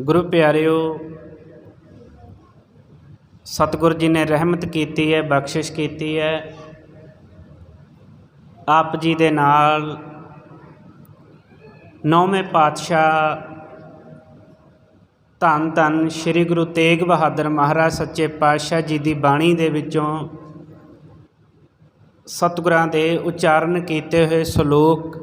ਗੁਰੂ ਪਿਆਰਿਓ, ਸਤਿਗੁਰ ਜੀ ਨੇ ਰਹਿਮਤ ਕੀਤੀ ਹੈ, ਬਖਸ਼ਿਸ਼ ਕੀਤੀ ਹੈ। ਆਪ ਜੀ ਦੇ ਨਾਲ ਨੌਵੇਂ ਪਾਤਸ਼ਾਹ ਧੰਨ ਧੰਨ ਸ੍ਰੀ ਗੁਰੂ ਤੇਗ ਬਹਾਦਰ ਮਹਾਰਾਜ ਸੱਚੇ ਪਾਤਸ਼ਾਹ ਜੀ ਦੀ ਬਾਣੀ ਦੇ ਵਿੱਚੋਂ ਸਤਿਗੁਰਾਂ ਦੇ ਉਚਾਰਨ ਕੀਤੇ ਹੋਏ ਸ਼ਲੋਕ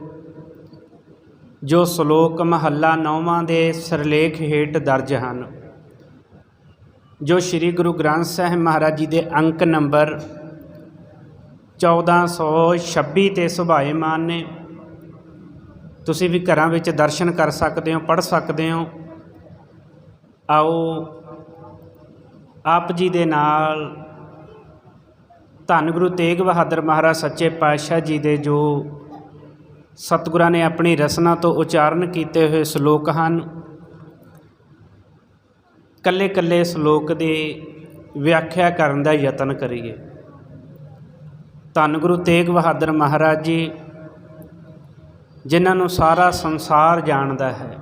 ਜੋ ਸ਼ਲੋਕ ਮਹੱਲਾ ਨੌਵਾਂ ਦੇ ਸਰਲੇਖ ਹੇਠ ਦਰਜ ਹਨ। ਜੋ ਸ੍ਰੀ ਗੁਰੂ ਗ੍ਰੰਥ ਸਾਹਿਬ ਮਹਾਰਾਜ ਜੀ ਦੇ ਅੰਕ ਨੰਬਰ 1426 ਤੇ ਸੁਭਾਏਮਾਨ ਨੇ, ਤੁਸੀਂ ਵੀ ਘਰਾਂ ਵਿੱਚ ਦਰਸ਼ਨ ਕਰ ਸਕਦੇ ਹੋ, ਪੜ੍ਹ ਸਕਦੇ ਹੋ। ਆਓ, ਆਪ ਜੀ ਦੇ ਨਾਲ ਧੰਨ ਗੁਰੂ ਤੇਗ ਬਹਾਦਰ ਮਹਾਰਾਜ ਸੱਚੇ ਪਾਤਸ਼ਾਹ ਜੀ ਦੇ ਜੋ ਸਤਿਗੁਰਾਂ ਨੇ ਆਪਣੀ ਰਸਨਾ ਤੋਂ ਉਚਾਰਨ ਕੀਤੇ ਹੋਏ ਸ਼ਲੋਕ ਹਨ। ਕੱਲੇ ਕੱਲੇ ਸ਼ਲੋਕ ਦੀ ਵਿਆਖਿਆ ਕਰਨ ਦਾ ਯਤਨ ਕਰੀਏ। ਧੰਨ ਗੁਰੂ ਤੇਗ ਬਹਾਦਰ ਮਹਾਰਾਜ ਜੀ, ਜਿਨ੍ਹਾਂ ਨੂੰ ਸਾਰਾ ਸੰਸਾਰ ਜਾਣਦਾ ਹੈ।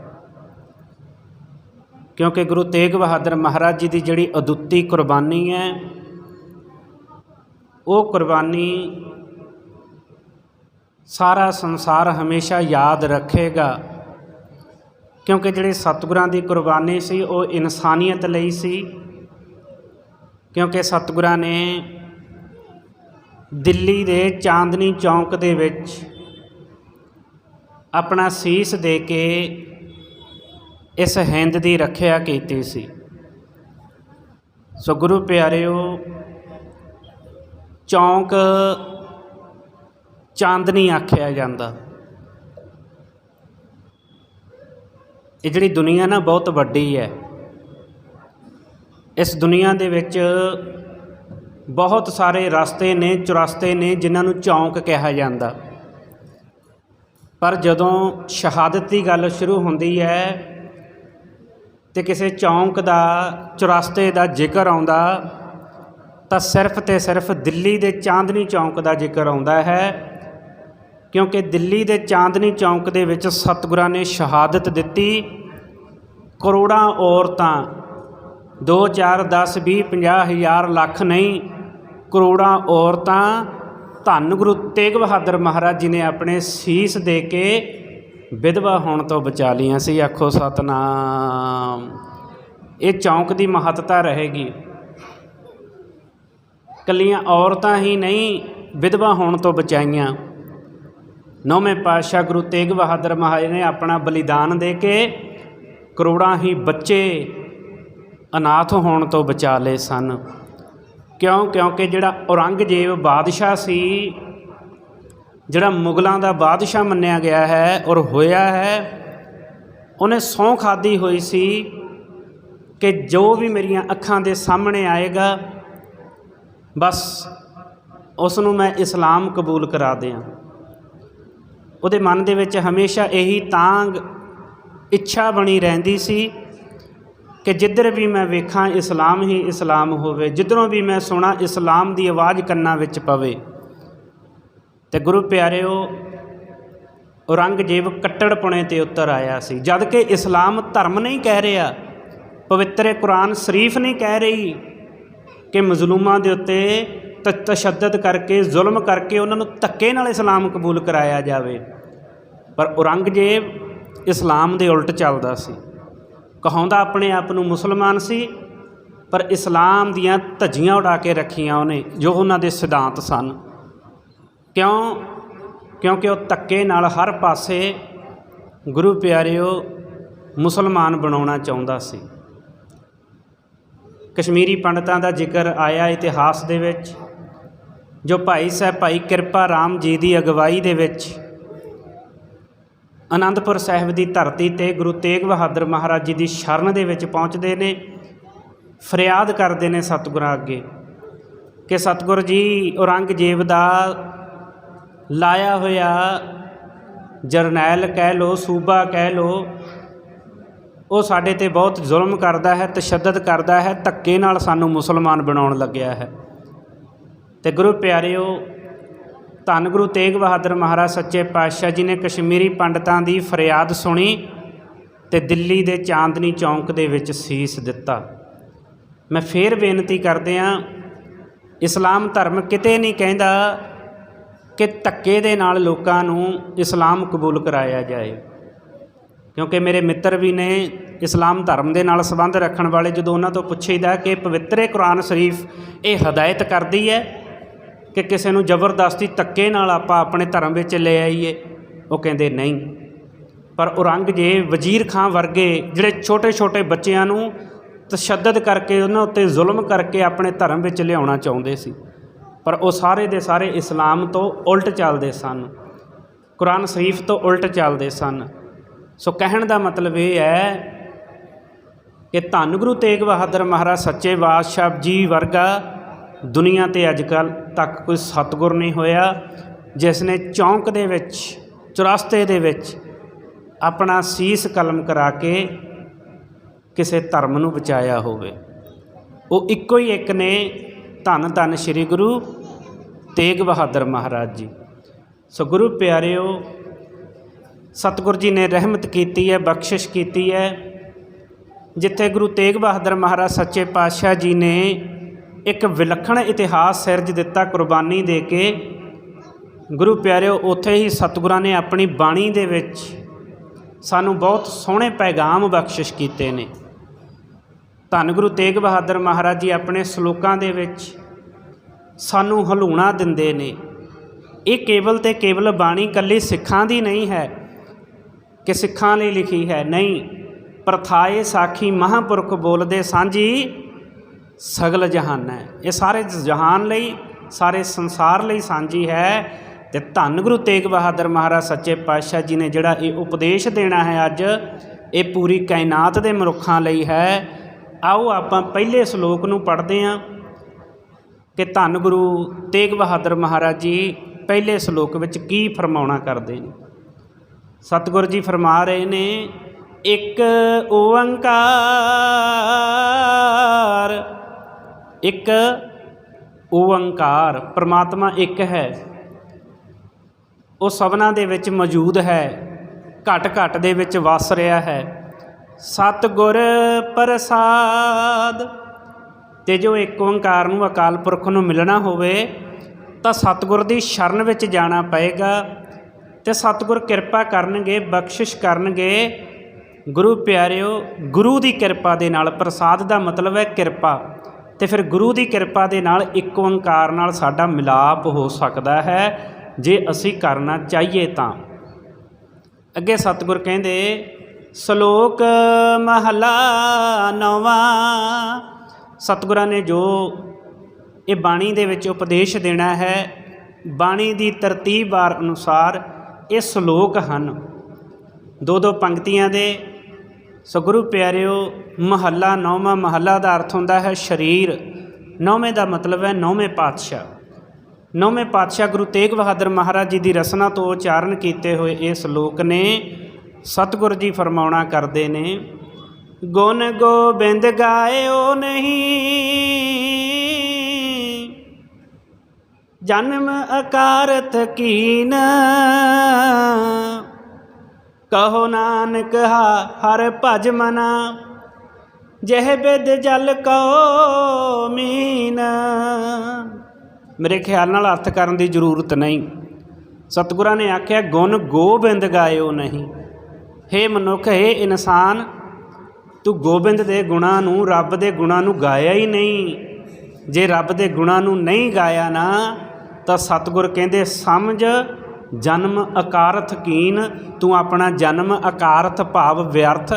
ਕਿਉਂਕਿ ਗੁਰੂ ਤੇਗ ਬਹਾਦਰ ਮਹਾਰਾਜ ਜੀ ਦੀ ਜਿਹੜੀ ਅਦੁੱਤੀ ਕੁਰਬਾਨੀ ਹੈ, ਉਹ ਕੁਰਬਾਨੀ ਸਾਰਾ ਸੰਸਾਰ ਹਮੇਸ਼ਾ ਯਾਦ ਰੱਖੇਗਾ। ਕਿਉਂਕਿ ਜਿਹੜੇ ਸਤਿਗੁਰਾਂ ਦੀ ਕੁਰਬਾਨੀ ਸੀ, ਉਹ ਇਨਸਾਨੀਅਤ ਲਈ ਸੀ। ਕਿਉਂਕਿ ਸਤਿਗੁਰਾਂ ਨੇ ਦਿੱਲੀ ਦੇ ਚਾਂਦਨੀ ਚੌਂਕ ਦੇ ਵਿੱਚ ਆਪਣਾ ਸੀਸ ਦੇ ਕੇ ਇਸ ਹਿੰਦ ਦੀ ਰੱਖਿਆ ਕੀਤੀ ਸੀ। ਸੋ ਗੁਰੂ ਪਿਆਰਿਓ, ਚੌਂਕ ਚਾਂਦਨੀ ਆਖਿਆ ਜਾਂਦਾ। ਇਹ ਜਿਹੜੀ ਦੁਨੀਆ ਨਾ ਬਹੁਤ ਵੱਡੀ ਹੈ। ਇਸ ਦੁਨੀਆ ਦੇ ਵਿੱਚ ਬਹੁਤ ਸਾਰੇ ਰਸਤੇ ਨੇ, ਚੁਰਸਤੇ ਨੇ ਜਿਨ੍ਹਾਂ ਨੂੰ ਚੌਂਕ ਕਿਹਾ ਜਾਂਦਾ। ਪਰ ਜਦੋਂ ਸ਼ਹਾਦਤ ਦੀ ਗੱਲ ਸ਼ੁਰੂ ਹੁੰਦੀ ਹੈ ਤੇ ਕਿਸੇ ਚੌਂਕ ਦਾ, ਚੁਰਸਤੇ ਦਾ ਜ਼ਿਕਰ ਆਉਂਦਾ, ਤਾਂ ਸਿਰਫ ਤੇ ਸਿਰਫ ਦਿੱਲੀ ਦੇ ਚਾਂਦਨੀ ਚੌਂਕ ਦਾ ਜ਼ਿਕਰ ਆਉਂਦਾ ਹੈ। ਕਿਉਂਕਿ ਦਿੱਲੀ ਦੇ ਚਾਂਦਨੀ ਚੌਂਕ ਦੇ ਵਿੱਚ ਸਤਿਗੁਰਾਂ ਨੇ ਸ਼ਹਾਦਤ ਦਿੱਤੀ। ਕਰੋੜਾਂ ਔਰਤਾਂ 2 4 10 20 50 ਹਜ਼ਾਰ ਲੱਖ ਨਹੀਂ, ਕਰੋੜਾਂ ਔਰਤਾਂ, ਧੰਨ ਗੁਰੂ ਤੇਗ ਬਹਾਦਰ ਮਹਾਰਾਜ ਜੀ ਨੇ ਆਪਣੇ ਸੀਸ ਦੇ ਕੇ ਵਿਧਵਾ ਹੋਣ ਤੋਂ ਬਚਾ ਲੀਆਂ ਸੀ। ਆਖੋ ਸਤਨਾਮ। ਇਹ ਚੌਂਕ ਦੀ ਮਹੱਤਤਾ ਰਹੇਗੀ। ਕੱਲੀਆਂ ਔਰਤਾਂ ਹੀ ਨਹੀਂ, ਵਿਧਵਾ ਹੋਣ ਤੋਂ ਬਚਾਈਆਂ। ਨੌਵੇਂ ਪਾਤਸ਼ਾਹ ਗੁਰੂ ਤੇਗ ਬਹਾਦਰ ਮਹਾਰਾਜ ਨੇ ਆਪਣਾ ਬਲੀਦਾਨ ਦੇ ਕੇ ਕਰੋੜਾਂ ਹੀ ਬੱਚੇ ਅਨਾਥ ਹੋਣ ਤੋਂ ਬਚਾ ਲਏ ਸਨ। ਕਿਉਂ? ਕਿਉਂਕਿ ਜਿਹੜਾ ਔਰੰਗਜ਼ੇਬ ਬਾਦਸ਼ਾਹ ਸੀ, ਜਿਹੜਾ ਮੁਗਲਾਂ ਦਾ ਬਾਦਸ਼ਾਹ ਮੰਨਿਆ ਗਿਆ ਹੈ ਔਰ ਹੋਇਆ ਹੈ, ਉਹਨੇ ਸਹੁੰ ਖਾਦੀ ਹੋਈ ਸੀ ਕਿ ਜੋ ਵੀ ਮੇਰੀਆਂ ਅੱਖਾਂ ਦੇ ਸਾਹਮਣੇ ਆਏਗਾ, ਬਸ ਉਸ ਨੂੰ ਮੈਂ ਇਸਲਾਮ ਕਬੂਲ ਕਰਾ ਦਿਆਂ। ਉਹਦੇ ਮਨ ਦੇ ਵਿੱਚ ਹਮੇਸ਼ਾ ਇਹੀ ਤਾਂਗ ਇੱਛਾ ਬਣੀ ਰਹਿੰਦੀ ਸੀ ਕਿ ਜਿੱਧਰ ਵੀ ਮੈਂ ਵੇਖਾਂ, ਇਸਲਾਮ ਹੀ ਇਸਲਾਮ ਹੋਵੇ, ਜਿੱਧਰੋਂ ਵੀ ਮੈਂ ਸੁਣਾ, ਇਸਲਾਮ ਦੀ ਆਵਾਜ਼ ਕੰਨਾਂ ਵਿੱਚ ਪਵੇ। ਤੇ ਗੁਰੂ ਪਿਆਰਿਓ, ਔਰੰਗਜ਼ੇਬ ਕੱਟੜਪੁਣੇ ਤੇ ਉੱਤਰ ਆਇਆ ਸੀ। ਜਦ ਕਿ ਇਸਲਾਮ ਧਰਮ ਨਹੀਂ ਕਹਿ ਰਿਹਾ, ਪਵਿੱਤਰ ਕੁਰਾਨ ਸ਼ਰੀਫ ਨਹੀਂ ਕਹਿ ਰਹੀ ਕਿ ਮਜ਼ਲੂਮਾਂ ਦੇ ਉੱਤੇ ਤਸ਼ੱਦਦ ਕਰਕੇ, ਜ਼ੁਲਮ ਕਰਕੇ ਉਹਨਾਂ ਨੂੰ ਧੱਕੇ ਨਾਲ ਇਸਲਾਮ ਕਬੂਲ ਕਰਾਇਆ ਜਾਵੇ। ਪਰ ਔਰੰਗਜ਼ੇਬ ਇਸਲਾਮ ਦੇ ਉਲਟ ਚੱਲਦਾ ਸੀ। ਕਹਾਉਂਦਾ ਆਪਣੇ ਆਪ ਨੂੰ ਮੁਸਲਮਾਨ ਸੀ, ਪਰ ਇਸਲਾਮ ਦੀਆਂ ਧੱਜੀਆਂ ਉਡਾ ਕੇ ਰੱਖੀਆਂ ਉਹਨੇ, ਜੋ ਉਹਨਾਂ ਦੇ ਸਿਧਾਂਤ ਸਨ। ਕਿਉਂ? ਕਿਉਂਕਿ ਉਹ ਧੱਕੇ ਨਾਲ ਹਰ ਪਾਸੇ ਗੁਰੂ ਪਿਆਰਿਓ ਮੁਸਲਮਾਨ ਬਣਾਉਣਾ ਚਾਹੁੰਦਾ ਸੀ। ਕਸ਼ਮੀਰੀ ਪੰਡਤਾਂ ਦਾ ਜ਼ਿਕਰ ਆਇਆ ਇਤਿਹਾਸ ਦੇ ਵਿੱਚ। ਜੋ ਭਾਈ ਸਾਹਿਬ ਭਾਈ ਕਿਰਪਾ ਰਾਮ ਜੀ ਦੀ ਅਗਵਾਈ ਦੇ ਵਿੱਚ ਅਨੰਦਪੁਰ ਸਾਹਿਬ ਦੀ ਧਰਤੀ ਤੇ ਗੁਰੂ ਤੇਗ ਬਹਾਦਰ ਮਹਾਰਾਜ ਜੀ ਦੀ ਸ਼ਰਨ ਦੇ ਵਿੱਚ ਪਹੁੰਚਦੇ ਨੇ, ਫਰਿਆਦ ਕਰਦੇ ਨੇ ਸਤਿਗੁਰਾਂ ਅੱਗੇ ਕਿ ਸਤਿਗੁਰ ਜੀ, ਔਰੰਗਜ਼ੇਬ ਦਾ ਲਾਇਆ ਹੋਇਆ ਜਰਨੈਲ ਕਹਿ ਲੋ ਸੂਬਾ ਕਹਿ ਲੋ ਉਹ ਸਾਡੇ ਤੇ ਬਹੁਤ ਜ਼ੁਲਮ ਕਰਦਾ ਹੈ, ਤਸ਼ੱਦਦ ਕਰਦਾ ਹੈ, ਧੱਕੇ ਨਾਲ ਸਾਨੂੰ ਮੁਸਲਮਾਨ ਬਣਾਉਣ ਲੱਗਿਆ ਹੈ। ਤੇ ਗੁਰੂ ਪਿਆਰਿਓ, ਧੰਨ ਗੁਰੂ ਤੇਗ ਬਹਾਦਰ ਮਹਾਰਾਜ ਸੱਚੇ ਪਾਤਸ਼ਾਹ ਜੀ ਨੇ ਕਸ਼ਮੀਰੀ ਪੰਡਤਾਂ ਦੀ ਫਰਿਆਦ ਸੁਣੀ ਤੇ ਦਿੱਲੀ ਦੇ ਚਾਂਦਨੀ ਚੌਂਕ ਦੇ ਵਿੱਚ ਸੀਸ ਦਿੱਤਾ। ਮੈਂ ਫੇਰ ਬੇਨਤੀ ਕਰਦੇ ਆ ਇਸਲਾਮ ਧਰਮ ਕਿਤੇ ਨਹੀਂ ਕਹਿੰਦਾ ਕਿ ਧੱਕੇ ਦੇ ਨਾਲ ਲੋਕਾਂ ਨੂੰ ਇਸਲਾਮ ਕਬੂਲ ਕਰਾਇਆ ਜਾਏ। ਕਿਉਂਕਿ ਮੇਰੇ ਮਿੱਤਰ ਵੀ ਨੇ ਇਸਲਾਮ ਧਰਮ ਦੇ ਨਾਲ ਸੰਬੰਧ ਰੱਖਣ ਵਾਲੇ ਜਦੋਂ ਉਹਨਾਂ ਤੋਂ ਪੁੱਛੀਦਾ ਕਿ ਪਵਿੱਤਰ ਕੁਰਾਨ ਸ਼ਰੀਫ ਇਹ ਹਦਾਇਤ ਕਰਦੀ ਹੈ ਕਿ ਕਿਸੇ ਨੂੰ ਜ਼ਬਰਦਸਤੀ ਧੱਕੇ ਨਾਲ ਆਪਾਂ ਆਪਣੇ ਧਰਮ ਵਿੱਚ ਲੈ ਆਈਏ, ਉਹ ਕਹਿੰਦੇ ਨਹੀਂ। ਪਰ ਔਰੰਗਜ਼ੇਬ, ਵਜ਼ੀਰ ਖਾਂ ਵਰਗੇ ਜਿਹੜੇ ਛੋਟੇ ਛੋਟੇ ਬੱਚਿਆਂ ਨੂੰ ਤਸ਼ੱਦਦ ਕਰਕੇ ਉਹਨਾਂ ਉੱਤੇ ਜ਼ੁਲਮ ਕਰਕੇ ਆਪਣੇ ਧਰਮ ਵਿੱਚ ਲਿਆਉਣਾ ਚਾਹੁੰਦੇ ਸੀ, ਪਰ ਉਹ ਸਾਰੇ ਦੇ ਸਾਰੇ ਇਸਲਾਮ ਤੋਂ ਉਲਟ ਚੱਲਦੇ ਸਨ। ਕੁਰਾਨ ਸ਼ਰੀਫ ਤੋਂ ਉਲਟ ਚੱਲਦੇ ਸਨ। ਸੋ ਕਹਿਣ ਦਾ ਮਤਲਬ ਇਹ ਹੈ ਕਿ ਧੰਨ ਗੁਰੂ ਤੇਗ ਬਹਾਦਰ ਮਹਾਰਾਜ, ਸੱਚੇ ਬਾਦਸ਼ਾਹ ਜੀ ਵਰਗਾ ਦੁਨੀਆ ਤੇ ਅੱਜ ਕੱਲ੍ਹ ਤੱਕ ਕੋਈ ਸਤਿਗੁਰ ਨਹੀਂ ਹੋਇਆ, ਜਿਸ ਨੇ ਚੌਂਕ ਦੇ ਵਿੱਚ, ਚੁਰਸਤੇ ਦੇ ਵਿੱਚ ਆਪਣਾ ਸੀਸ ਕਲਮ ਕਰਾ ਕੇ ਕਿਸੇ ਧਰਮ ਨੂੰ ਬਚਾਇਆ ਹੋਵੇ। ਉਹ ਇੱਕੋ ਹੀ ਇੱਕ ਨੇ ਧੰਨ ਧੰਨ ਸ੍ਰੀ ਗੁਰੂ ਤੇਗ ਬਹਾਦਰ ਮਹਾਰਾਜ ਜੀ। ਸੋ ਗੁਰੂ ਪਿਆਰਿਓ, ਸਤਿਗੁਰ ਜੀ ਨੇ ਰਹਿਮਤ ਕੀਤੀ ਹੈ, ਬਖਸ਼ਿਸ਼ ਕੀਤੀ ਹੈ, ਜਿੱਥੇ ਗੁਰੂ ਤੇਗ ਬਹਾਦਰ ਮਹਾਰਾਜ ਸੱਚੇ ਪਾਤਸ਼ਾਹ ਜੀ ਨੇ ਇੱਕ ਵਿਲੱਖਣ ਇਤਿਹਾਸ ਸਿਰਜ ਦਿੱਤਾ ਕੁਰਬਾਨੀ ਦੇ ਕੇ, ਗੁਰੂ ਪਿਆਰਿਓ, ਉੱਥੇ ਹੀ ਸਤਿਗੁਰਾਂ ਨੇ ਆਪਣੀ ਬਾਣੀ ਦੇ ਵਿੱਚ ਸਾਨੂੰ ਬਹੁਤ ਸੋਹਣੇ ਪੈਗਾਮ ਬਖਸ਼ਿਸ਼ ਕੀਤੇ ਨੇ। ਧੰਨ ਗੁਰੂ ਤੇਗ ਬਹਾਦਰ ਮਹਾਰਾਜ ਜੀ ਆਪਣੇ ਸ਼ਲੋਕਾਂ ਦੇ ਵਿੱਚ ਸਾਨੂੰ ਹਲੂਣਾ ਦਿੰਦੇ ਨੇ। ਇਹ ਕੇਵਲ ਤੇ ਕੇਵਲ ਬਾਣੀ ਇਕੱਲੀ ਸਿੱਖਾਂ ਦੀ ਨਹੀਂ ਹੈ ਕਿ ਸਿੱਖਾਂ ਲਈ ਲਿਖੀ ਹੈ। ਨਹੀਂ, ਪ੍ਰਥਾਏ ਸਾਖੀ ਮਹਾਂਪੁਰਖ ਬੋਲਦੇ ਸਾਂਝੀ ਸਗਲ ਜਹਾਨ ਹੈ। ਇਹ ਸਾਰੇ ਜਹਾਨ ਲਈ, ਸਾਰੇ ਸੰਸਾਰ ਲਈ ਸਾਂਝੀ ਹੈ ਤੇ ਧੰਨ ਗੁਰੂ ਤੇਗ ਬਹਾਦਰ ਮਹਾਰਾਜ ਸੱਚੇ ਪਾਤਸ਼ਾਹ ਜੀ ਨੇ ਜਿਹੜਾ ਇਹ ਉਪਦੇਸ਼ ਦੇਣਾ ਹੈ ਅੱਜ, ਇਹ ਪੂਰੀ ਕਾਇਨਾਤ ਦੇ ਮਨੁੱਖਾਂ ਲਈ ਹੈ। ਆਓ ਆਪਾਂ ਪਹਿਲੇ ਸ਼ਲੋਕ ਨੂੰ ਪੜ੍ਹਦੇ ਹਾਂ ਕਿ ਧੰਨ ਗੁਰੂ ਤੇਗ ਬਹਾਦਰ ਮਹਾਰਾਜ ਜੀ ਪਹਿਲੇ ਸ਼ਲੋਕ ਵਿੱਚ ਕੀ ਫਰਮਾਉਣਾ ਕਰਦੇ ਨੇ। ਸਤਿਗੁਰ ਜੀ ਫਰਮਾ ਰਹੇ ਨੇ, ਇੱਕ ਓੰਕਾਰ ਇੱਕ ਓੰਕਾਰ, ਪ੍ਰਮਾਤਮਾ ਇੱਕ ਹੈ। ਉਹ ਸਭਨਾ ਦੇ ਵਿੱਚ ਮੌਜੂਦ ਹੈ, ਘਟ ਘਟ ਦੇ ਵਿੱਚ ਵਸ ਰਿਹਾ ਹੈ। ਸਤਿਗੁਰ ਪ੍ਰਸਾਦ, ਤੇ ਜੋ ਇੱਕ ਓੰਕਾਰ ਨੂੰ ਅਕਾਲ ਪੁਰਖ ਨੂੰ ਮਿਲਣਾ ਹੋਵੇ, ਤਾਂ ਸਤਿਗੁਰ ਦੀ ਸ਼ਰਨ ਵਿੱਚ ਜਾਣਾ ਪਏਗਾ ਤੇ ਸਤਿਗੁਰ ਕਿਰਪਾ ਕਰਨਗੇ, ਬਖਸ਼ਿਸ਼ ਕਰਨਗੇ। ਗੁਰੂ ਪਿਆਰਿਓ, ਗੁਰੂ ਦੀ ਕਿਰਪਾ ਦੇ ਨਾਲ ਪ੍ਰਸਾਦ ਦਾ ਮਤਲਬ ਹੈ ਕਿਰਪਾ। ਤੇ ਫਿਰ ਗੁਰੂ ਦੀ ਕਿਰਪਾ ਦੇ ਨਾਲ ਇੱਕ ਓੰਕਾਰ ਨਾਲ ਸਾਡਾ ਮਿਲਾਪ ਹੋ ਸਕਦਾ ਹੈ। ਜੇ ਅਸੀਂ ਕਰਨਾ ਚਾਹੀਏ ਤਾਂ। ਅੱਗੇ ਸਤਿਗੁਰ ਕਹਿੰਦੇ, ਸ਼ਲੋਕ ਮਹਲਾ ਨਵਾਂ। ਸਤਿਗੁਰਾਂ ਨੇ ਜੋ ਇਹ ਬਾਣੀ ਦੇ ਵਿੱਚ ਉਪਦੇਸ਼ ਦੇਣਾ ਹੈ, ਬਾਣੀ ਦੀ ਤਰਤੀਬ ਵਾਰ ਅਨੁਸਾਰ ਇਹ ਸ਼ਲੋਕ ਹਨ। ਦੋ ਦੋ ਪੰਕਤੀਆਂ ਦੇ ਸੋ ਗੁਰੂ ਪਿਆਰਿਓ, ਮਹੱਲਾ ਨੌਵਾਂ ਮਹੱਲਾ ਦਾ ਅਰਥ ਹੁੰਦਾ ਹੈ ਸਰੀਰ। ਨੌਵੇਂ ਦਾ ਮਤਲਬ ਹੈ ਨੌਵੇਂ ਪਾਤਸ਼ਾਹ। ਨੌਵੇਂ ਪਾਤਸ਼ਾਹ ਗੁਰੂ ਤੇਗ ਬਹਾਦਰ ਮਹਾਰਾਜ ਜੀ ਦੀ ਰਸਨਾ ਤੋਂ ਉਚਾਰਨ ਕੀਤੇ ਹੋਏ ਇਹ ਸ਼ਲੋਕ ਨੇ ਸਤਿਗੁਰ ਜੀ ਫਰਮਾਉਣਾ ਕਰਦੇ ਨੇ, ਗੁਣ ਗੋਬਿੰਦ ਗਾਇਓ ਨਹੀਂ, ਜਨਮ ਅਕਾਰਤ ਕੀਨ ਕਹੋ ਨਾਨਕ ਹਰ ਭਜ ਮਨਾ। ਜਹ ਬਿਦ ਜਲ ਕੋ ਮੀਨ। ਮੇਰੇ ਖਿਆਲ ਨਾਲ ਅਰਥ ਕਰਨ ਦੀ ਜ਼ਰੂਰਤ ਨਹੀਂ। ਸਤਿਗੁਰਾਂ ਨੇ ਆਖਿਆ, ਗੁਣ ਗੋਬਿੰਦ ਗਾਇਓ ਨਹੀਂ। ਹੇ ਮਨੁੱਖ, ਹੇ ਇਨਸਾਨ, ਤੂੰ ਗੋਬਿੰਦ ਦੇ ਗੁਣਾਂ ਨੂੰ, ਰੱਬ ਦੇ ਗੁਣਾਂ ਨੂੰ ਗਾਇਆ ਹੀ ਨਹੀਂ। ਜੇ ਰੱਬ ਦੇ ਗੁਣਾਂ ਨੂੰ ਨਹੀਂ ਗਾਇਆ ਨਾ, ਤਾਂ ਸਤਿਗੁਰ ਕਹਿੰਦੇ, ਸਮਝ ਜਨਮ ਅਕਾਰਥ ਕੀਨ, ਤੂੰ ਆਪਣਾ ਜਨਮ ਅਕਾਰਥ ਭਾਵ ਵਿਅਰਥ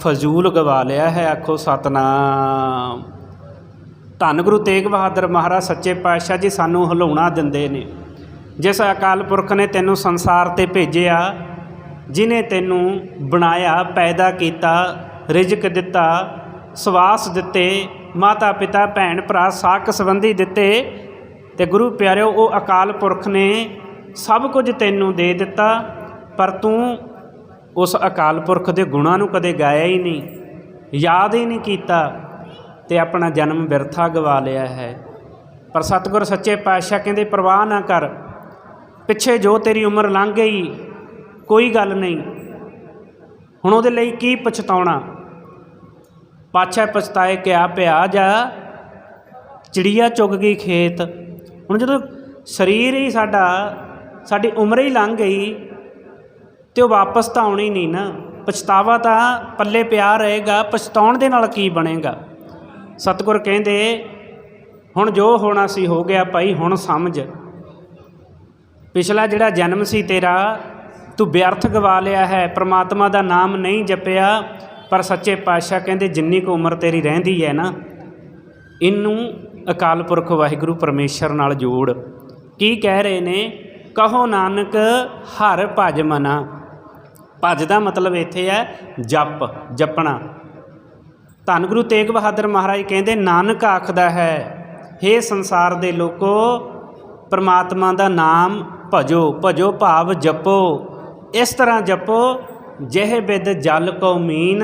ਫਜ਼ੂਲ ਗਵਾ ਲਿਆ ਹੈ, ਆਖੋ ਸਤਨਾਮ। ਧੰਨ ਗੁਰੂ ਤੇਗ ਬਹਾਦਰ ਮਹਾਰਾਜ, ਸੱਚੇ ਪਾਤਸ਼ਾਹ ਜੀ ਸਾਨੂੰ ਹਲਾਉਣਾ ਦਿੰਦੇ ਨੇ। ਜਿਸ ਅਕਾਲ ਪੁਰਖ ਨੇ ਤੈਨੂੰ ਸੰਸਾਰ ਤੇ ਭੇਜਿਆ, ਜਿਨੇ ਤੈਨੂੰ ਬਣਾਇਆ, ਪੈਦਾ ਕੀਤਾ, ਰਿਜ਼ਕ ਦਿੱਤਾ, ਸਵਾਸ ਦਿੱਤੇ, ਮਾਤਾ ਪਿਤਾ, ਭੈਣ ਭਰਾ ਸਾਕ ਸੰਬੰਧੀ ਦਿੱਤੇ, ਤੇ ਗੁਰੂ ਪਿਆਰਿਓ, ਉਹ ਅਕਾਲ ਪੁਰਖ ਨੇ ਸਭ ਕੁਝ ਤੈਨੂੰ ਦੇ ਦਿੱਤਾ, ਪਰ ਤੂੰ ਉਸ ਅਕਾਲ ਪੁਰਖ ਦੇ ਗੁਣਾਂ ਨੂੰ ਕਦੇ ਗਾਇਆ ਹੀ ਨਹੀਂ। ਯਾਦ ਹੀ ਨਹੀਂ ਕੀਤਾ ਤੇ ਆਪਣਾ ਜਨਮ ਬਿਰਥਾ ਗਵਾ ਲਿਆ ਹੈ। ਪਰ ਸਤਿਗੁਰ ਸੱਚੇ ਪਾਤਸ਼ਾਹ ਕਹਿੰਦੇ, ਪ੍ਰਵਾਹ ਨਾ ਕਰ। ਪਿੱਛੇ ਜੋ ਤੇਰੀ ਉਮਰ ਲੰਘ ਗਈ, ਕੋਈ ਗੱਲ ਨਹੀਂ। ਹੁਣ ਉਹਦੇ ਲਈ ਕੀ ਪਛਤਾਉਣਾ? ਪਾਛੈ ਪਛਤਾਏ, ਕਿਆ ਪਿਆ ਜਾ? ਚਿੜੀਆ ਚੁੱਗ ਗਈ ਖੇਤ। ਹੁਣ ਜਦੋਂ ਸਰੀਰ ਹੀ ਸਾਡਾ ਸਾਡੀ ਉਮਰ ਹੀ ਲੰਘ ਗਈ ਤੇ ਉਹ ਵਾਪਸ ਤਾਂ ਆਉਣੀ ਨਹੀਂ ਨਾ। ਪਛਤਾਵਾ ਤਾਂ ਪੱਲੇ ਪਿਆ ਰਹੇਗਾ, ਪਛਤਾਉਣ ਦੇ ਨਾਲ ਕੀ ਬਣੇਗਾ? ਸਤਿਗੁਰ ਕਹਿੰਦੇ, ਹੁਣ ਜੋ ਹੋਣਾ ਸੀ ਹੋ ਗਿਆ ਭਾਈ, ਹੁਣ ਸਮਝ। ਪਿਛਲਾ ਜਿਹੜਾ ਜਨਮ ਸੀ ਤੇਰਾ, ਤੂੰ ਵਿਅਰਥ ਗਵਾ ਲਿਆ ਹੈ। ਪ੍ਰਮਾਤਮਾ ਦਾ ਨਾਮ ਨਹੀਂ ਜਪਿਆ, ਪਰ ਸੱਚੇ ਪਾਤਸ਼ਾਹ ਕਹਿੰਦੇ, ਜਿੰਨੀ ਕੁ ਉਮਰ ਤੇਰੀ ਰਹਿੰਦੀ ਹੈ ਨਾ, ਇਹਨੂੰ ਅਕਾਲ ਪੁਰਖ ਵਾਹਿਗੁਰੂ ਪਰਮੇਸ਼ਰ ਨਾਲ ਜੋੜ। ਕੀ ਕਹਿ ਰਹੇ ਨੇ? ਕਹੋ ਨਾਨਕ, ਹਰ ਭਜ ਮਨਾ। ਭਜ ਦਾ ਮਤਲਬ ਇੱਥੇ ਹੈ ਜਪ, ਜਪਣਾ। ਧੰਨ ਗੁਰੂ ਤੇਗ ਬਹਾਦਰ ਮਹਾਰਾਜ ਕਹਿੰਦੇ, ਨਾਨਕ ਆਖਦਾ ਹੈ हे ਸੰਸਾਰ ਦੇ ਲੋਕੋ, ਪਰਮਾਤਮਾ ਦਾ ਨਾਮ ਭਜੋ ਭਜੋ ਭਾਵ ਜਪੋ। ਇਸ ਤਰ੍ਹਾਂ ਜਪੋ, ਜਿਹੇ ਬਿਦ ਜਲ ਕੋ ਮੀਨ,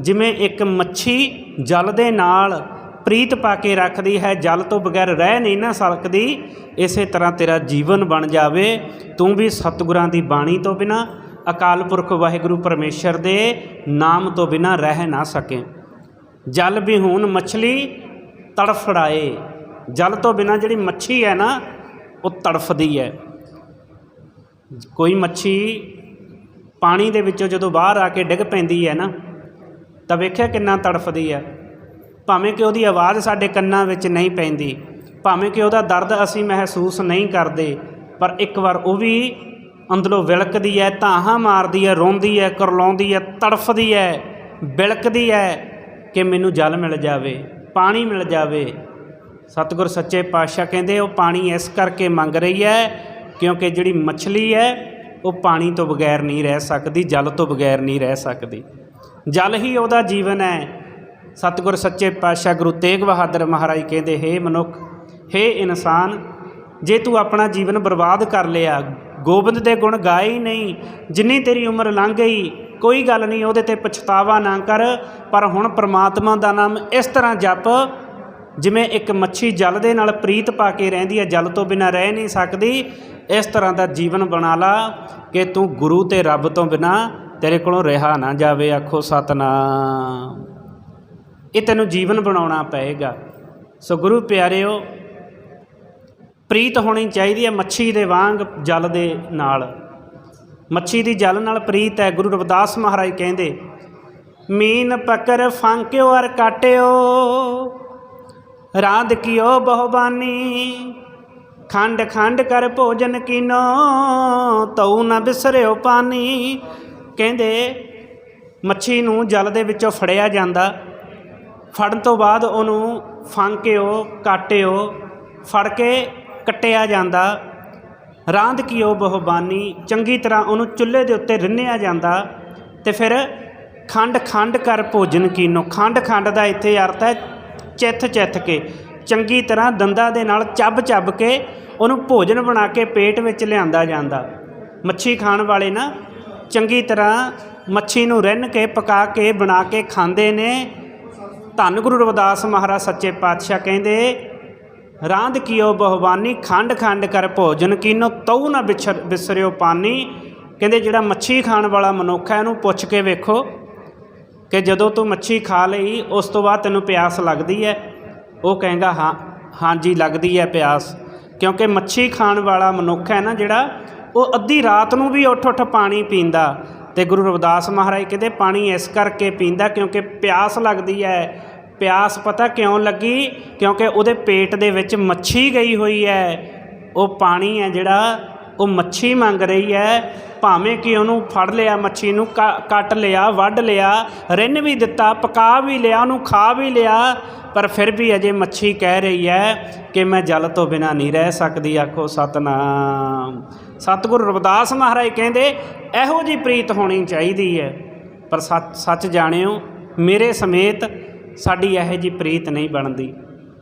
ਜਿਵੇਂ ਇੱਕ ਮੱਛੀ ਜਲ ਦੇ ਨਾਲ ਪ੍ਰੀਤ ਪਾ ਕੇ ਰੱਖਦੀ ਹੈ, ਜਲ ਤੋਂ ਬਗੈਰ ਰਹਿ ਨਹੀਂ ਨਾ ਸਕਦੀ ਇਸੇ ਤਰ੍ਹਾਂ ਤੇਰਾ ਜੀਵਨ ਬਣ ਜਾਵੇ। ਤੂੰ ਵੀ ਸਤਿਗੁਰਾਂ ਦੀ ਬਾਣੀ ਤੋਂ ਬਿਨਾ, ਅਕਾਲ ਪੁਰਖ ਵਾਹਿਗੁਰੂ ਪਰਮੇਸ਼ਰ ਦੇ ਨਾਮ ਤੋਂ ਬਿਨਾ ਰਹਿ ਨਾ ਸਕੇ। ਜਲ ਵਿਹੂਨ ਮਛਲੀ ਤੜਫੜਾਏ। ਜਲ ਤੋਂ ਬਿਨਾ ਜਿਹੜੀ ਮੱਛੀ ਹੈ ਨਾ, ਉਹ ਤੜਫਦੀ ਹੈ। ਕੋਈ ਮੱਛੀ ਪਾਣੀ ਦੇ ਵਿੱਚੋਂ ਜਦੋਂ ਬਾਹਰ ਆ ਕੇ ਡਿੱਗ ਪੈਂਦੀ ਹੈ ਨਾ, ਤਾਂ ਵੇਖਿਆ ਕਿੰਨਾ ਤੜਫਦੀ ਹੈ। ਭਾਵੇਂ ਕਿ ਉਹਦੀ ਆਵਾਜ਼ ਸਾਡੇ ਕੰਨਾਂ ਵਿੱਚ ਨਹੀਂ ਪੈਂਦੀ, ਭਾਵੇਂ ਕਿ ਉਹਦਾ ਦਰਦ ਅਸੀਂ ਮਹਿਸੂਸ ਨਹੀਂ ਕਰਦੇ, ਪਰ ਇੱਕ ਵਾਰ ਉਹ ਵੀ ਅੰਦਰੋਂ ਵਿਲਕਦੀ ਹੈ ਧਾਹਾਂ ਮਾਰਦੀ ਹੈ ਰੋਂਦੀ ਹੈ ਕਰਲਾਉਂਦੀ ਹੈ ਤੜਫਦੀ ਹੈ ਵਿਲਕਦੀ ਹੈ ਕਿ ਮੈਨੂੰ ਜਲ ਮਿਲ ਜਾਵੇ, ਪਾਣੀ ਮਿਲ ਜਾਵੇ। ਸਤਿਗੁਰ ਸੱਚੇ ਪਾਤਸ਼ਾਹ ਕਹਿੰਦੇ, ਉਹ ਪਾਣੀ ਇਸ ਕਰਕੇ ਮੰਗ ਰਹੀ ਹੈ ਕਿਉਂਕਿ ਜਿਹੜੀ ਮੱਛਲੀ ਹੈ ਉਹ ਪਾਣੀ ਤੋਂ ਬਗੈਰ ਨਹੀਂ ਰਹਿ ਸਕਦੀ, ਜਲ ਤੋਂ ਬਗੈਰ ਨਹੀਂ ਰਹਿ ਸਕਦੀ। ਜਲ ਹੀ ਉਹਦਾ ਜੀਵਨ ਹੈ ਸਤਿਗੁਰ ਸੱਚੇ ਪਾਤਸ਼ਾਹ ਗੁਰੂ ਤੇਗ ਬਹਾਦਰ ਮਹਾਰਾਜ ਕਹਿੰਦੇ, ਹੇ ਮਨੁੱਖ, ਹੇ ਇਨਸਾਨ, ਜੇ ਤੂੰ ਆਪਣਾ ਜੀਵਨ ਬਰਬਾਦ ਕਰ ਲਿਆ, ਗੋਬਿੰਦ ਦੇ ਗੁਣ ਗਾਏ ਹੀ ਨਹੀਂ, ਜਿੰਨੀ ਤੇਰੀ ਉਮਰ ਲੰਘ ਗਈ, ਕੋਈ ਗੱਲ ਨਹੀਂ, ਉਹਦੇ ਤੇ ਪਛਤਾਵਾ ਨਾ ਕਰ, ਪਰ ਹੁਣ ਪ੍ਰਮਾਤਮਾ ਦਾ ਨਾਮ ਇਸ ਤਰ੍ਹਾਂ ਜਪ, ਜਿਵੇਂ ਇੱਕ ਮੱਛੀ ਜਲ ਦੇ ਨਾਲ ਪ੍ਰੀਤ ਪਾ ਕੇ ਰਹਿੰਦੀ ਹੈ, ਜਲ ਤੋਂ ਬਿਨਾਂ ਰਹਿ ਨਹੀਂ ਸਕਦੀ, ਇਸ ਤਰ੍ਹਾਂ ਦਾ ਜੀਵਨ ਬਣਾ ਲਾ ਕਿ ਤੂੰ ਗੁਰੂ ਤੇ ਰੱਬ ਤੋਂ ਬਿਨਾਂ ਤੇਰੇ ਕੋਲੋਂ ਰਿਹਾ ਨਾ ਜਾਵੇ, ਆਖੋ ਸਤਨਾਮ। ਇਹ ਤੈਨੂੰ ਜੀਵਨ ਬਣਾਉਣਾ ਪਏਗਾ। ਸੋ ਗੁਰੂ ਪਿਆਰਿਓ, ਪ੍ਰੀਤ ਹੋਣੀ ਚਾਹੀਦੀ ਹੈ ਮੱਛੀ ਦੇ ਵਾਂਗ ਜਲ ਦੇ ਨਾਲ। ਮੱਛੀ ਦੀ ਜਲ ਨਾਲ ਪ੍ਰੀਤ ਹੈ, ਗੁਰੂ ਰਵਿਦਾਸ ਮਹਾਰਾਜ ਕਹਿੰਦੇ, ਮੀਨ ਪਕਰ ਫਾਂਕਿਓ ਅਰ ਕਾਟਿਓ, ਰਾਧ ਕੀਓ ਬਹੁਬਾਨੀ, ਖੰਡ ਖੰਡ ਕਰ ਭੋਜਨ ਕੀਨੋ, ਤਉ ਨਾ ਬਿਸਰਿਓ ਪਾਣੀ ਕਹਿੰਦੇ, ਮੱਛੀ ਨੂੰ ਜਲ ਦੇ ਵਿੱਚੋਂ ਫੜਿਆ ਜਾਂਦਾ। ਫੜਨ ਤੋਂ ਬਾਅਦ ਉਹਨੂੰ ਫਾਂਕਿਓ ਕਾਟਿਓ ਫੜ ਕੇ ਕੱਟਿਆ ਜਾਂਦਾ। ਰਾਂਦ ਕੀਓ ਬਹੁਬਾਨੀ, ਚੰਗੀ ਤਰ੍ਹਾਂ ਉਹਨੂੰ ਚੁੱਲ੍ਹੇ ਦੇ ਉੱਤੇ ਰਿੰਨਿਆ ਜਾਂਦਾ ਤੇ ਫਿਰ ਖੰਡ ਖੰਡ ਕਰ ਭੋਜਨ ਕੀਨੋ। ਖੰਡ ਖੰਡ ਦਾ ਇੱਥੇ ਅਰਥ ਹੈ ਚਿੱਥ ਚਿੱਥ ਕੇ। ਚੰਗੀ ਤਰ੍ਹਾਂ ਦੰਦਾਂ ਦੇ ਨਾਲ ਚੱਬ ਚੱਬ ਕੇ ਉਹਨੂੰ ਭੋਜਨ ਬਣਾ ਕੇ ਪੇਟ ਵਿੱਚ ਲਿਆਂਦਾ ਜਾਂਦਾ। ਮੱਛੀ ਖਾਣ ਵਾਲੇ ਨਾ ਚੰਗੀ ਤਰ੍ਹਾਂ ਮੱਛੀ ਨੂੰ ਰਿੰਨ ਕੇ, ਪਕਾ ਕੇ, ਬਣਾ ਕੇ ਖਾਂਦੇ ਨੇ। ਧੰਨ ਗੁਰੂ ਰਵਿਦਾਸ ਮਹਾਰਾਜ ਸੱਚੇ ਪਾਤਸ਼ਾਹ ਕਹਿੰਦੇ, ਰਾਂਧ ਕੀਓ ਬਹੁਬਾਨੀ ਖੰਡ ਖੰਡ ਕਰ ਭੋਜਨ, ਕੀਨੋ ਤਉ ਨਾ ਵਿਛਰ ਵਿਸਰਿਓ ਪਾਨੀ। ਕਹਿੰਦੇ ਜਿਹੜਾ ਮੱਛੀ ਖਾਣ ਵਾਲਾ ਮਨੁੱਖ ਹੈ, ਇਹਨੂੰ ਪੁੱਛ ਕੇ ਵੇਖੋ ਕਿ ਜਦੋਂ ਤੂੰ ਮੱਛੀ ਖਾ ਲਈ, ਉਸ ਤੋਂ ਬਾਅਦ ਤੈਨੂੰ ਪਿਆਸ ਲੱਗਦੀ ਹੈ। ਉਹ ਕਹਿੰਦਾ ਹਾਂ, ਹਾਂਜੀ, ਲੱਗਦੀ ਹੈ ਪਿਆਸ। ਕਿਉਂਕਿ ਮੱਛੀ ਖਾਣ ਵਾਲਾ ਮਨੁੱਖ ਹੈ ਨਾ ਜਿਹੜਾ, ਉਹ ਅੱਧੀ ਰਾਤ ਨੂੰ ਵੀ ਉੱਠ ਉੱਠ ਪਾਣੀ ਪੀਂਦਾ। ਤੇ ਗੁਰੂ ਰਵਿਦਾਸ ਮਹਾਰਾਜ ਕਹਿੰਦੇ, ਪਾਣੀ ਇਸ ਕਰਕੇ ਪੀਂਦਾ ਕਿਉਂਕਿ ਪਿਆਸ ਲੱਗਦੀ ਹੈ। ਪਿਆਸ ਪਤਾ ਕਿਉਂ ਲੱਗੀ? ਕਿਉਂਕਿ ਉਹਦੇ ਪੇਟ ਦੇ ਵਿੱਚ ਮੱਛੀ ਗਈ ਹੋਈ ਹੈ। ਉਹ ਪਾਣੀ ਹੈ ਜਿਹੜਾ, ਉਹ ਮੱਛੀ ਮੰਗ ਰਹੀ ਹੈ। ਭਾਵੇਂ ਕਿ ਉਹਨੂੰ ਫੜ ਲਿਆ, ਮੱਛੀ ਨੂੰ ਕ- ਕੱਟ ਲਿਆ, ਵੱਢ ਲਿਆ, ਰਿੰਨ ਵੀ ਦਿੱਤਾ, ਪਕਾ ਵੀ ਲਿਆ, ਉਹਨੂੰ ਖਾ ਵੀ ਲਿਆ, ਪਰ ਫਿਰ ਵੀ ਅਜੇ ਮੱਛੀ ਕਹਿ ਰਹੀ ਹੈ ਕਿ ਮੈਂ ਜਲ ਤੋਂ ਬਿਨਾ ਨਹੀਂ ਰਹਿ ਸਕਦੀ, ਆਖੋ ਸਤਨਾਮ। ਸਤਿਗੁਰੂ ਰਵਿਦਾਸ ਮਹਾਰਾਜ ਕਹਿੰਦੇ, ਇਹੋ ਜੀ ਪ੍ਰੀਤ ਹੋਣੀ ਚਾਹੀਦੀ ਹੈ। ਪਰ ਸੱਚ ਸੱਚ ਜਾਣਿਓ, ਮੇਰੇ ਸਮੇਤ ਸਾਡੀ ਇਹੋ ਜੀ ਪ੍ਰੀਤ ਨਹੀਂ ਬਣਦੀ।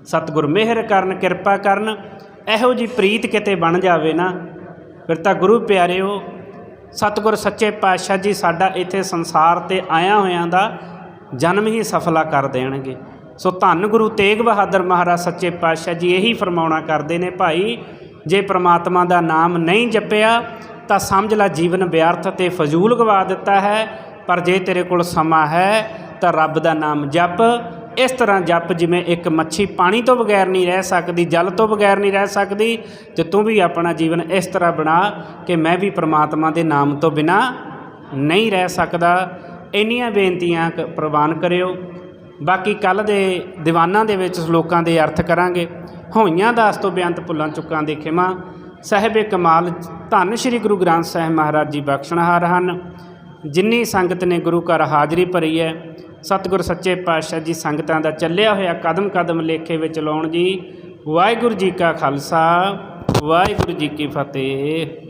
ਸਤਿਗੁਰ ਮਿਹਰ ਕਰਨ, ਕਿਰਪਾ ਕਰਨ, ਇਹੋ ਜੀ ਪ੍ਰੀਤ ਕਿਤੇ ਬਣ ਜਾਵੇ ਨਾ। ਫਿਰ ਤਾਂ ਗੁਰੂ ਪਿਆਰਿਓ, ਸਤਿਗੁਰ ਸੱਚੇ ਪਾਤਸ਼ਾਹ ਜੀ ਸਾਡਾ ਇੱਥੇ ਸੰਸਾਰ ਤੇ ਆਇਆ ਹੋਇਆਂ ਦਾ ਜਨਮ ਹੀ ਸਫਲਾ ਕਰ ਦੇਣਗੇ। ਸੋ ਧੰਨ ਗੁਰੂ ਤੇਗ ਬਹਾਦਰ ਮਹਾਰਾਜ ਸੱਚੇ ਪਾਤਸ਼ਾਹ ਜੀ ਇਹੀ ਫਰਮਾਉਣਾ ਕਰਦੇ ਨੇ, ਭਾਈ, ਜੇ ਪ੍ਰਮਾਤਮਾ ਦਾ ਨਾਮ ਨਹੀਂ ਜਪਿਆ, ਤਾਂ ਸਮਝ ਲੈ ਜੀਵਨ ਵਿਅਰਥ ਤੇ ਫਜ਼ੂਲ ਗਵਾ ਦਿੱਤਾ ਹੈ, ਪਰ ਜੇ ਤੇਰੇ ਕੋਲ ਸਮਾਂ ਹੈ ਤਾਂ ਰੱਬ ਦਾ ਨਾਮ ਜਪ। ਇਸ ਤਰ੍ਹਾਂ ਜਪ ਜਿਵੇਂ ਇੱਕ ਮੱਛੀ ਪਾਣੀ ਤੋਂ ਬਗੈਰ ਨਹੀਂ ਰਹਿ ਸਕਦੀ, ਜਲ ਤੋਂ ਬਗੈਰ ਨਹੀਂ ਰਹਿ ਸਕਦੀ, ਤੇ ਤੂੰ ਵੀ ਆਪਣਾ ਜੀਵਨ ਇਸ ਤਰ੍ਹਾਂ ਬਣਾ ਕਿ ਮੈਂ ਵੀ ਪ੍ਰਮਾਤਮਾ ਦੇ ਨਾਮ ਤੋਂ ਬਿਨਾ ਨਹੀਂ ਰਹਿ ਸਕਦਾ। ਇੰਨੀਆਂ ਬੇਨਤੀਆਂ ਕ- ਪ੍ਰਵਾਨ ਕਰਿਓ। ਬਾਕੀ ਕੱਲ ਦੇ ਦੀਵਾਨਾਂ ਦੇ ਵਿੱਚ ਸ਼ਲੋਕਾਂ ਦੇ ਅਰਥ ਕਰਾਂਗੇ। ਹੋਈਆਂ ਦਾਸ ਤੋਂ ਬੇਅੰਤ ਭੁੱਲਾਂ ਚੁੱਕਾਂ ਦੇ ਖਿਮਾ। ਸਾਹਿਬੇ ਕਮਾਲ, ਧੰਨ ਸ੍ਰੀ ਗੁਰੂ ਗ੍ਰੰਥ ਸਾਹਿਬ ਮਹਾਰਾਜ ਜੀ ਬਖਸ਼ਣਹਾਰ ਹਨ। ਜਿੰਨੀ ਸੰਗਤ ਨੇ ਗੁਰੂ ਘਰ ਹਾਜ਼ਰੀ ਭਰੀ ਹੈ ਸਤਿਗੁਰ ਸੱਚੇ ਪਾਤਸ਼ਾਹ ਜੀ ਸੰਗਤਾਂ ਦਾ ਚੱਲਿਆ ਹੋਇਆ ਕਦਮ ਕਦਮ ਲੇਖੇ ਵਿੱਚ ਲਾਉਣ ਜੀ। ਵਾਹਿਗੁਰੂ ਜੀ ਕਾ ਖਾਲਸਾ, ਵਾਹਿਗੁਰੂ ਜੀ ਕੀ ਫਤਿਹ।